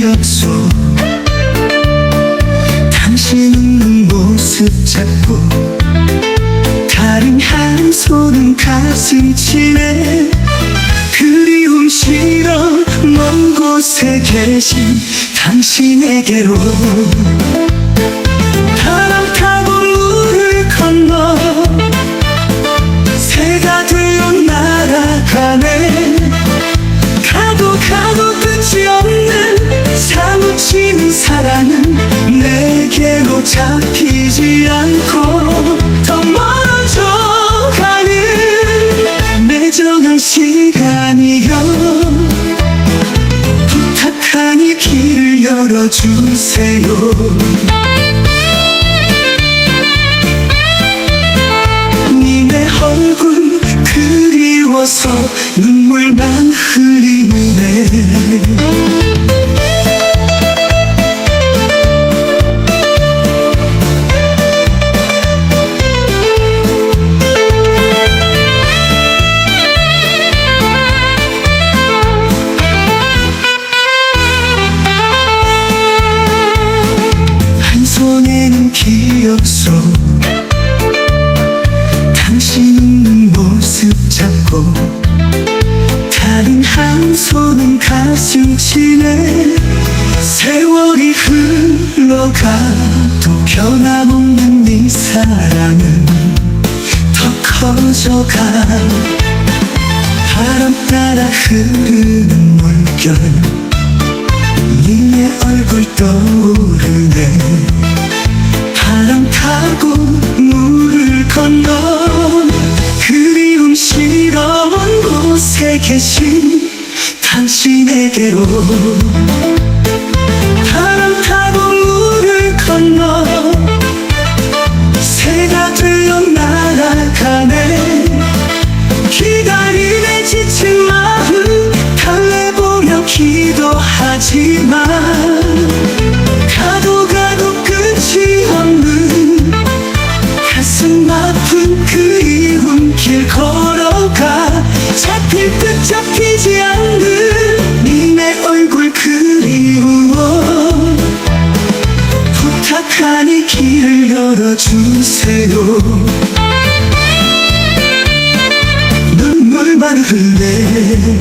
약속 당신 네 모습 잡고 다른 한 손은 가슴 치네 그리움 싫어 먼 곳에 계신 당신에게로 사랑은 내게로 잡히지 않고 더 멀어져 가는 매정한 시간이여. 부탁하니 길을 열어주세요. 니네 얼굴 그리워서 눈물만 흘리네 기억 속 당신 모습 잡고 다른 한 손은 가슴 치네. 세월이 흘러가도 변함없는 네 사랑은 더 커져가. 바람 따라 흐르는 물결 니네 얼굴 떠오르네 바람 타고 물을 건너 그리움 시러운 곳에 계신 당신에게로. 바람 타고 물을 건너 새가 되어 날아가네. 기다림에 지친 마음 달래보며 기도하지만 가슴 아픈 그리운 길 걸어가 잡힐 듯 잡히지 않는 니네 얼굴 그리워. 부탁하니 길을 열어주세요. 눈물만 흘래